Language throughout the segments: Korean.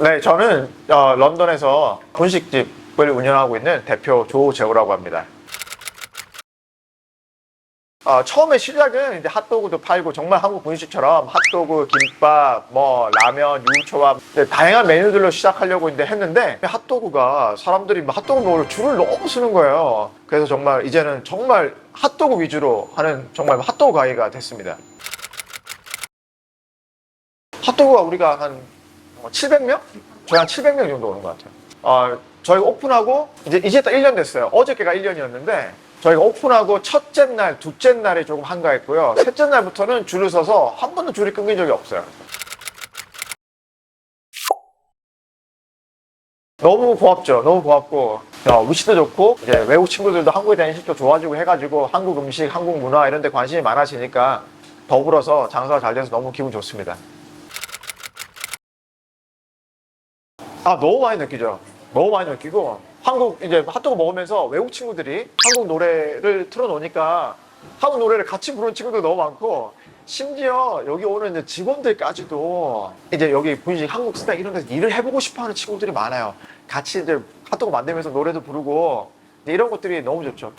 네, 저는 어, 런던에서 분식집 을 운영하고 있는 대표 조재호라고 합니다. 어, 처음에 시작은 이제 핫도그도 팔고 정말 한국 분식처럼 핫도그, 김밥, 뭐 라면, 유초밥 네, 다양한 메뉴들로 시작하려고 이제 했는데 핫도그가 사람들이 막 핫도그 먹으러 줄을 너무 서는 거예요. 그래서 정말 이제는 정말 핫도그 위주로 하는 정말 핫도그 가게가 됐습니다. 핫도그가 우리가 한 700명? 저희 한 700명 정도 오는 것 같아요. 어, 저희가 오픈하고 이제 이제 딱 1년 됐어요. 어저께가 1년이었는데 저희가 오픈하고 첫째 날, 둘째 날에 조금 한가했고요. 셋째 날부터는 줄을 서서 한 번도 줄이 끊긴 적이 없어요. 너무 고맙죠. 너무 고맙고 어, 위치도 좋고 이제 외국 친구들도 한국에 대한 인식도 좋아지고 해가지고 한국 음식, 한국 문화 이런 데 관심이 많아지니까 더불어서 장사가 잘 돼서 너무 기분 좋습니다. 아 너무 많이 느끼죠. 너무 많이 느끼고 한국 이제 핫도그 먹으면서 외국 친구들이 한국 노래를 틀어놓으니까 한국 노래를 같이 부르는 친구도 너무 많고 심지어 여기 오는 이제 직원들까지도 이제 여기 분식 한국 스타일 이런 데서 일을 해보고 싶어하는 친구들이 많아요. 같이 이제 핫도그 만들면서 노래도 부르고 이런 것들이 너무 좋죠.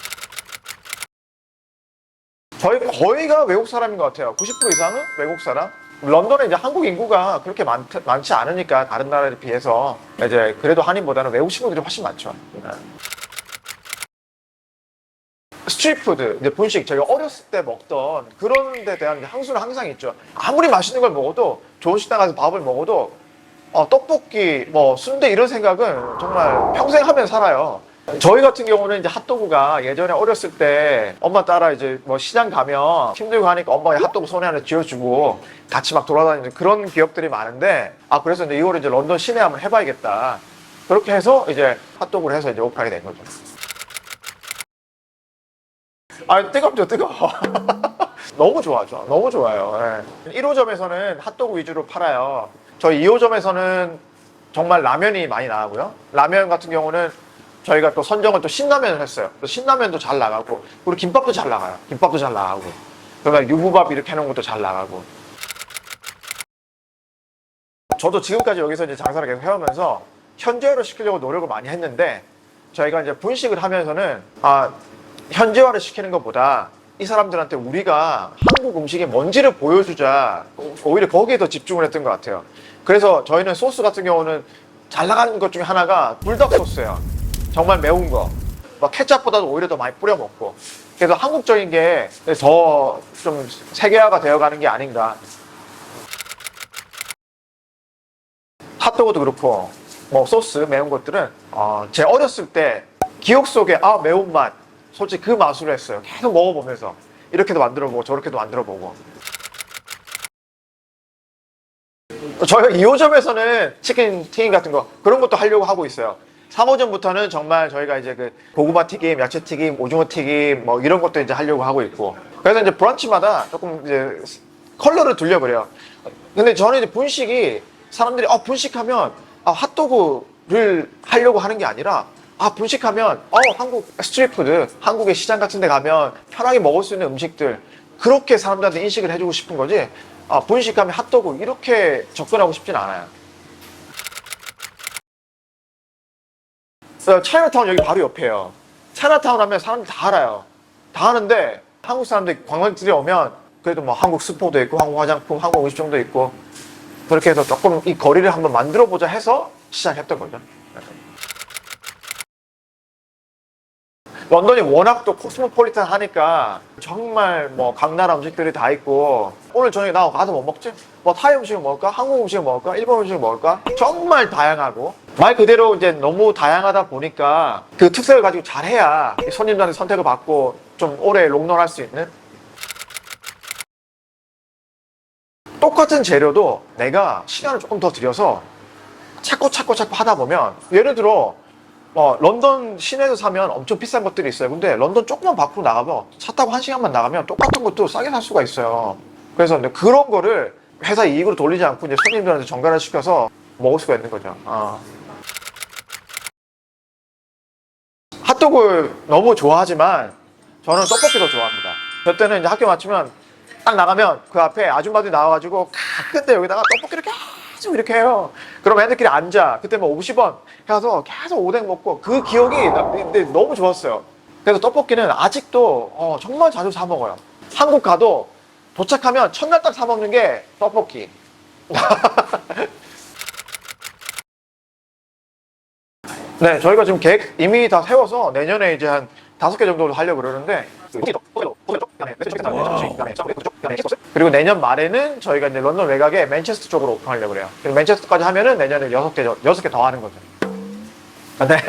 저희 거의가 외국 사람인 것 같아요. 90% 이상은 외국 사람. 런던에 이제 한국 인구가 그렇게 많, 많지 않으니까 다른 나라에 비해서 이제 그래도 한인보다는 외국 친구들이 훨씬 많죠. 네. 스트리트푸드, 이제 분식 저희가 어렸을 때 먹던 그런 데 대한 향수는 항상 있죠. 아무리 맛있는 걸 먹어도 좋은 식당 가서 밥을 먹어도 어, 떡볶이, 뭐 순대 이런 생각은 정말 평생 하면 살아요. 저희 같은 경우는 이제 핫도그가 예전에 어렸을 때 엄마 따라 이제 뭐 시장 가면 힘들고 하니까 엄마가 핫도그 손에 하나 쥐어주고 같이 막 돌아다니는 그런 기억들이 많은데 아 그래서 이제 이거를 이제 런던 시내 한번 해봐야겠다 그렇게 해서 이제 핫도그를 해서 이제 오픈하게 된 거죠. 아 뜨겁죠 뜨거워. 너무 좋아죠. 너무 좋아요. 예. 1호점에서는 핫도그 위주로 팔아요. 저희 2호점에서는 정말 라면이 많이 나가고요. 라면 같은 경우는 저희가 또 선정을 또 신라면을 했어요. 또 신라면도 잘 나가고, 그리고 김밥도 잘 나가요. 김밥도 잘 나가고, 그러니까 유부밥 이렇게 해놓은 것도 잘 나가고. 저도 지금까지 여기서 이제 장사를 계속 해오면서 현지화를 시키려고 노력을 많이 했는데, 저희가 이제 분식을 하면서는, 아, 현지화를 시키는 것보다 이 사람들한테 우리가 한국 음식의 뭔지를 보여주자, 오히려 거기에 더 집중을 했던 것 같아요. 그래서 저희는 소스 같은 경우는 잘 나가는 것 중에 하나가 불닭 소스예요. 정말 매운 거. 막 케찹보다도 오히려 더 많이 뿌려 먹고. 그래서 한국적인 게 더 좀 세계화가 되어가는 게 아닌가. 핫도그도 그렇고, 뭐 소스 매운 것들은 어, 제 어렸을 때 기억 속에 아 매운맛, 솔직히 그 맛으로 했어요. 계속 먹어보면서 이렇게도 만들어보고 저렇게도 만들어보고. 저희가 2호점에서는 치킨 튀김 같은 거 그런 것도 하려고 하고 있어요. 3호점부터는 정말 저희가 이제 그 고구마 튀김, 야채 튀김, 오징어 튀김 뭐 이런 것도 이제 하려고 하고 있고. 그래서 이제 브런치마다 조금 이제 컬러를 돌려버려요. 근데 저는 이제 분식이 사람들이 아 분식하면 아 핫도그를 하려고 하는 게 아니라 아 분식하면 어 한국 스트리트푸드 한국의 시장 같은 데 가면 편하게 먹을 수 있는 음식들 그렇게 사람들한테 인식을 해주고 싶은 거지 아 분식하면 핫도그 이렇게 접근하고 싶진 않아요 차이나타운 여기 바로 옆에요. 차이나타운 하면 사람들 다 알아요. 다 아는데 한국 사람들 관광객들이 오면 그래도 뭐 한국 스포도 있고 한국 화장품 한국 음식점도 있고 그렇게 해서 조금 이 거리를 한번 만들어 보자 해서 시작했던 거죠 런던이 워낙 또 코스모폴리탄 하니까 정말 뭐 각 나라 음식들이 다 있고 오늘 저녁에 나 가서 뭐 먹지? 뭐 타이 음식을 먹을까? 한국 음식을 먹을까? 일본 음식을 먹을까? 정말 다양하고 말 그대로 이제 너무 다양하다 보니까 그 특색을 가지고 잘해야 이 손님들한테 선택을 받고 좀 오래 롱런할 수 있는 똑같은 재료도 내가 시간을 조금 더 들여서 찾고 찾고 찾고 하다 보면 예를 들어 어, 런던 시내에서 사면 엄청 비싼 것들이 있어요. 근데 런던 조금만 밖으로 나가면 차 타고 한 시간만 나가면 똑같은 것도 싸게 살 수가 있어요. 그래서 그런 거를 회사 이익으로 돌리지 않고 이제 손님들한테 전가를 시켜서 먹을 수가 있는 거죠. 어. 핫도그 너무 좋아하지만 저는 떡볶이 더 좋아합니다. 저 때는 이제 학교 마치면 딱 나가면 그 앞에 아줌마들이 나와가지고 근데 여기다가 떡볶이를 계속 이렇게 해요. 그럼 애들끼리 앉아. 그때 뭐 50원 해서 계속 오뎅 먹고 그 기억이 나- 근데 너무 좋았어요. 그래서 떡볶이는 아직도 어, 정말 자주 사 먹어요. 한국 가도 도착하면 첫날 딱 사 먹는 게 떡볶이. 네, 저희가 지금 계획 이미 다 세워서 내년에 이제 한 다섯 개 정도로 하려고 그러는데 그리고 내년 말에는 저희가 이제 런던 외곽에 맨체스터 쪽으로 오픈하려고 그래요. 그리고 맨체스터까지 하면은 내년에 여섯 개 여섯 개 더 하는 거죠. 아, 네.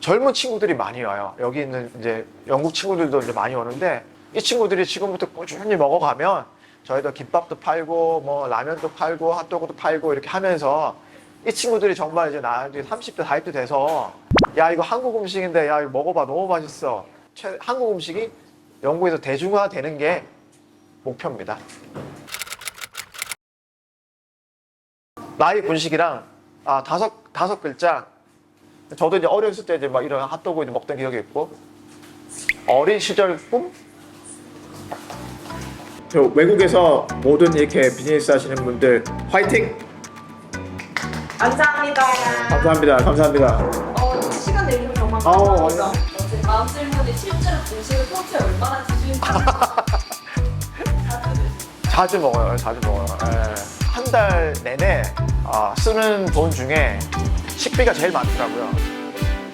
젊은 친구들이 많이 와요. 여기 있는 이제 영국 친구들도 이제 많이 오는데 이 친구들이 지금부터 꾸준히 먹어가면 저희도 김밥도 팔고 뭐 라면도 팔고 핫도그도 팔고 이렇게 하면서 이 친구들이 정말 이제 나한테 30대 40대 돼서 야 이거 한국 음식인데 야 이거 먹어봐 너무 맛있어. 최- 한국 음식이 영국에서 대중화 되는 게 목표입니다. 나이 분식이랑 아 다섯 다섯 글자. 저도 이제 어렸을 때 이제 막 이런 핫도그 이제 먹던 기억이 있고 어린 시절 꿈? 저 외국에서 모든 이렇게 비즈니스 하시는 분들 화이팅! 감사합니다. 감사합니다. 감사합니다. 어, 정말 감사합니다. 어, 다음 질문이 실제로 분식을 평소에 얼마나 드시는지 자주 먹어요. 자주 먹어요. 한 달 내내 아, 쓰는 돈 중에 식비가 제일 많더라고요.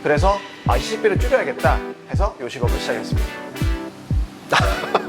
그래서 아, 이 식비를 줄여야겠다 해서 요 직업을 시작했습니다.